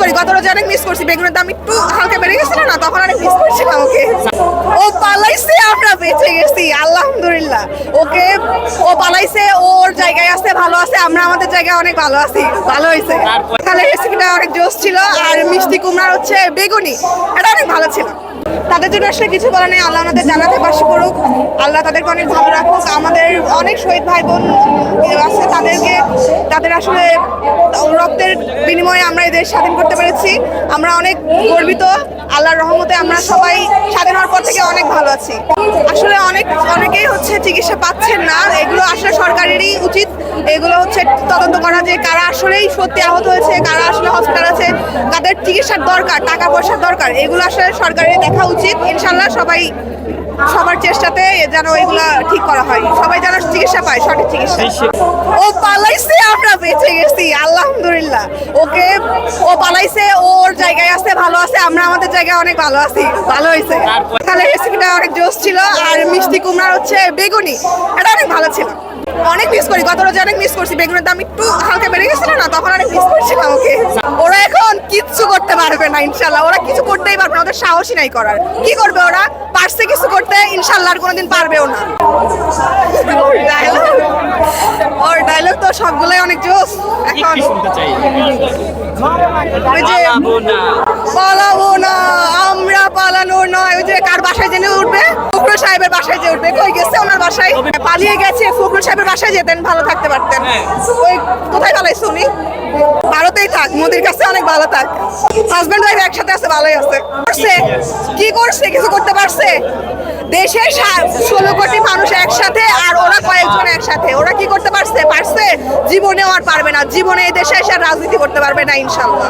করি, গত রোজে অনেক মিস করছি, বেগুনের দাম একটু হালকা বেড়ে গেছিল না, তখন অনেক মিস করছিলাম ওকে। ও পালাইছে, আমরা বেঁচে গেছি, আলহামদুলিল্লাহ। ওকে, ও পালাইছে, ওর জায়গায় আছে, ভালো আছে, আমরা আমাদের জায়গায় অনেক ভালো আছি, ভালো হয়েছে। তাহলে রেসিপিটা অনেক জোস ছিল, আর মিষ্টি কুমড়ার হচ্ছে বেগুনি, এটা অনেক ভালো ছিল। তাদের জন্য আসলে কিছু বলার নেই, আল্লাহ আমাদের জানাতে পাশ করুক, আল্লাহ তাদেরকে অনেক ভালো রাখুক, আমাদের অনেক শহীদ ভাই বোন আছে, তাদেরকে, তাদের আসলে রক্তের বিনিময়ে আমরা এদের স্বাধীন করতে পেরেছি। আমরা অনেক গর্বিত। আল্লাহর রহমতে আমরা সবাই স্বাধীন হওয়ার পর থেকে অনেক ভালো আছি। আসলে অনেক, অনেকেই হচ্ছে চিকিৎসা পাচ্ছেন না এগুলো আসলে সরকারেরই উচিত। এগুলো হচ্ছে তদন্ত করা যে কারা আসলেই সত্যি আহত হয়েছে কারা আসলে হসপিটাল আছে তাদের চিকিৎসার দরকার টাকা পয়সার দরকার এগুলো আসলে সরকারের দেখা উচিত। ইনশাল্লাহ সবাই সবার চেষ্টাতে যেন এগুলা ঠিক করা হয়। সবাই যেন চিকিৎসা পায় সঠিক চিকিৎসা। ও পালাইছে আমরা বেঁচে গেছি আলহামদুলিল্লাহ। ওকে ও পালাইছে ওর জায়গায় আছে ভালো আছে আমরা আমাদের জায়গায় অনেক ভালো আছি ভালো হয়েছে। তাহলে রেসিপিটা অনেক জোস ছিল আর মিষ্টি কুমড়ার হচ্ছে বেগুনি এটা অনেক ভালো ছিল। করি গত রোজে অনেক মিস করছি বেগুনের দাম একটু হালকা বেড়ে গেছিল না তখন অনেক মিস করছিলাম ওকে ওরা এখন কিচ্ছু করতে পারবে না ইনশাল্লাহ ওরা কিছু করতেই পারবে না ওদের সাহসই নাই করার। কি করবে ওরা? পারছে কিছু করতে ইনশাল্লাহ আর কোনোদিন পারবেও না? ওর ডায়লগ তো সবগুলোই অনেক জোস এখন। ওই যে বাসায় যে উঠবে। কই গেছে ওনার বাসায়? পালিয়ে গেছে ফখরুল সাহেবের বাসায় যেতেন ভালো থাকতে পারতেন। হ্যাঁ। ওই কোথায় পালাইছে উনি? ভারতেই থাক মোদির কাছে অনেক ভালো থাক। হাজব্যান্ড ওয়াইফ একসাথে আছে ভালোই আছে। করছে? কি করছে? কিছু করতে পারছে? দেশের ষোলো কোটি মানুষ একসাথে আর ওরা কয়েকজন একসাথে। ওরা কি করতে পারছে? পারছে? জীবনেও আর পারবে না। জীবনে এই দেশে এসে রাজনীতি করতে পারবে না ইনশাল্লাহ।